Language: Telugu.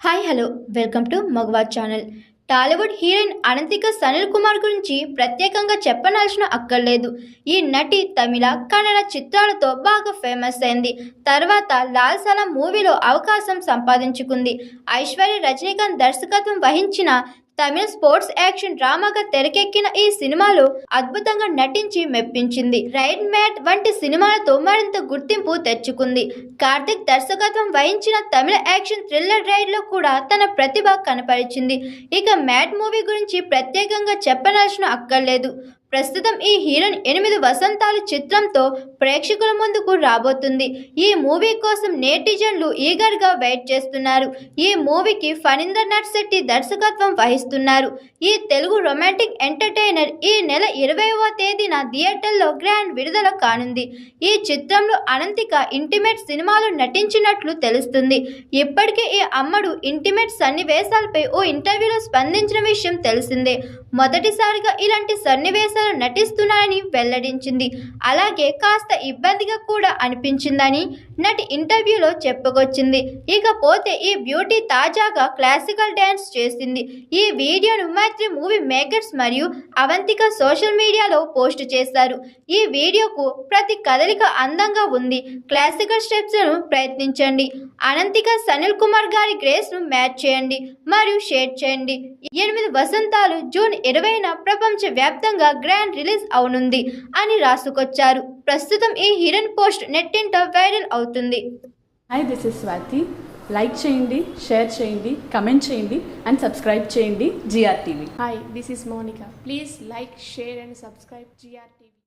Hi hello welcome to మగవా channel Tollywood heroine Ananthika Sanil Kumar గురించి ప్రత్యేకంగా చెప్పనాల్సిన అక్కర్లేదు. ఈ నటి తమిళ కన్నడ చిత్రాలతో బాగా ఫేమస్ అయింది. తర్వాత లాల్ సలాం మూవీలో అవకాశం సంపాదించుకుంది. ఐశ్వర్య రజనీకాంత్ దర్శకత్వం వహించిన తమిళ స్పోర్ట్స్ యాక్షన్ డ్రామాగా తెరకెక్కిన ఈ సినిమాలో అద్భుతంగా నటించి మెప్పించింది. రైడ్ మ్యాట్ వంటి సినిమాలతో మరింత గుర్తింపు తెచ్చుకుంది. కార్తిక్ దర్శకత్వం వహించిన తమిళ యాక్షన్ థ్రిల్లర్ రైడ్లో కూడా తన ప్రతిభ కనపరిచింది. ఇక మ్యాట్ మూవీ గురించి ప్రత్యేకంగా చెప్పనాల్సిన అక్కర్లేదు. ప్రస్తుతం ఈ హీరోయిన్ ఎనిమిది వసంతాలు చిత్రంతో ప్రేక్షకుల ముందుకు రాబోతుంది. ఈ మూవీ కోసం నేటిజన్లు ఈగర్గా వెయిట్ చేస్తున్నారు. ఈ మూవీకి ఫణీందర్ నట్ శెట్టి దర్శకత్వం వహిస్తున్నారు. ఈ తెలుగు రొమాంటిక్ ఎంటర్టైనర్ ఈ నెల ఇరవైవ తేదీన థియేటర్లో గ్రాండ్ విడుదల కానుంది. ఈ చిత్రంలో అనంతిక ఇంటిమేట్ సినిమాలు నటించినట్లు తెలుస్తుంది. ఇప్పటికే ఈ అమ్మడు ఇంటిమేట్ సన్నివేశాలపై ఓ ఇంటర్వ్యూలో స్పందించిన విషయం తెలిసిందే. మొదటిసారిగా ఇలాంటి సన్నివేశాలు నటిస్తున్నానని వెల్లడించింది. అలాగే కాస్త ఇబ్బందిగా కూడా అనిపించిందని నటి ఇంటర్వ్యూలో చెప్పుకొచ్చింది. ఇకపోతే ఈ బ్యూటీ తాజాగా క్లాసికల్ డ్యాన్స్ చేసింది. ఈ వీడియోను మైత్రి మూవీ మేకర్స్ మరియు అవంతిక సోషల్ మీడియాలో పోస్ట్ చేశారు. ఈ వీడియోకు ప్రతి కదలిక అందంగా ఉంది. క్లాసికల్ స్టెప్స్ను ప్రయత్నించండి. అనంతిక సనిల్ కుమార్ గారి గ్రేస్ను మ్యాచ్ చేయండి మరియు షేర్ చేయండి. ఎనిమిది వసంతాలు జూన్ ఇరవైన ప్రపంచ వ్యాప్తంగా గ్రాండ్ రిలీజ్ అవనుంది అని రాసుకొచ్చారు. ప్రస్తుతం ఈ హీరోయిన్ పోస్ట్ నెట్టింట వైరల్ అవుతుంది. Hi this is Swathi. Like చేయండి షేర్ చేయండి కమెంట్ చేయండి అండ్ సబ్స్క్రైబ్ చేయండి GR TV. Hi, this is Monica. Please like, share, and subscribe GR